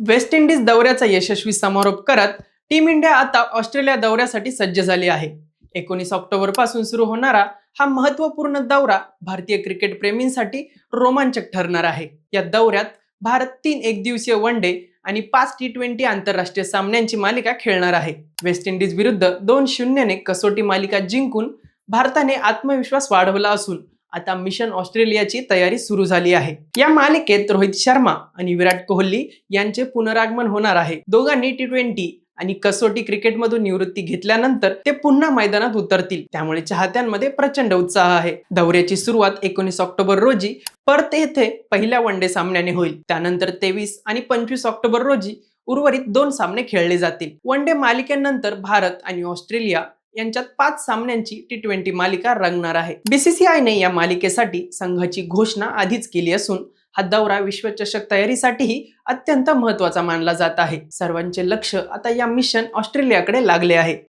West Indies दौऱ्याचा यशस्वी समारोप करत टीम इंडिया आता ऑस्ट्रेलिया दौऱ्यासाठी सज्ज झाली आहे. एकोणीस ऑक्टोबरपासून सुरू होणारा हा महत्त्वपूर्ण दौरा भारतीय क्रिकेट प्रेमींसाठी रोमांचक ठरणार आहे. या दौऱ्यात भारत तीन एकदिवसीय वन डे आणि पाच टी ट्वेंटी आंतरराष्ट्रीय सामन्यांची मालिका खेळणार आहे. वेस्ट इंडिज विरुद्ध दोन शून्यने कसोटी मालिका जिंकून भारताने आत्मविश्वास वाढवला असून आता मिशन ऑस्ट्रेलियाची तयारी सुरू झाली आहे. या मालिकेत रोहित शर्मा आणि विराट कोहली यांचे पुनरागमन होणार आहे. दोघांनी टी ट्वेंटी आणि कसोटी क्रिकेटमधून निवृत्ती घेतल्यानंतर ते पुन्हा मैदानात उतरतील. त्यामुळे चाहत्यांमध्ये प्रचंड उत्साह आहे. दौऱ्याची सुरुवात एकोणीस ऑक्टोबर रोजी पर्थ येथे पहिल्या वन डे सामन्याने होईल. त्यानंतर तेवीस आणि पंचवीस ऑक्टोबर रोजी उर्वरित दोन सामने खेळले जातील. वन डे मालिकेनंतर भारत आणि ऑस्ट्रेलिया यांच्यात पाच सामन्यांची टी ट्वेंटी मालिका रंगणार आहे. बीसीसीआयने या मालिकेसाठी संघाची घोषणा आधीच केली असून हा दौरा विश्वचषक तयारीसाठीही अत्यंत महत्त्वाचा मानला जात आहे. सर्वांचे लक्ष आता या मिशन ऑस्ट्रेलियाकडे लागले आहे.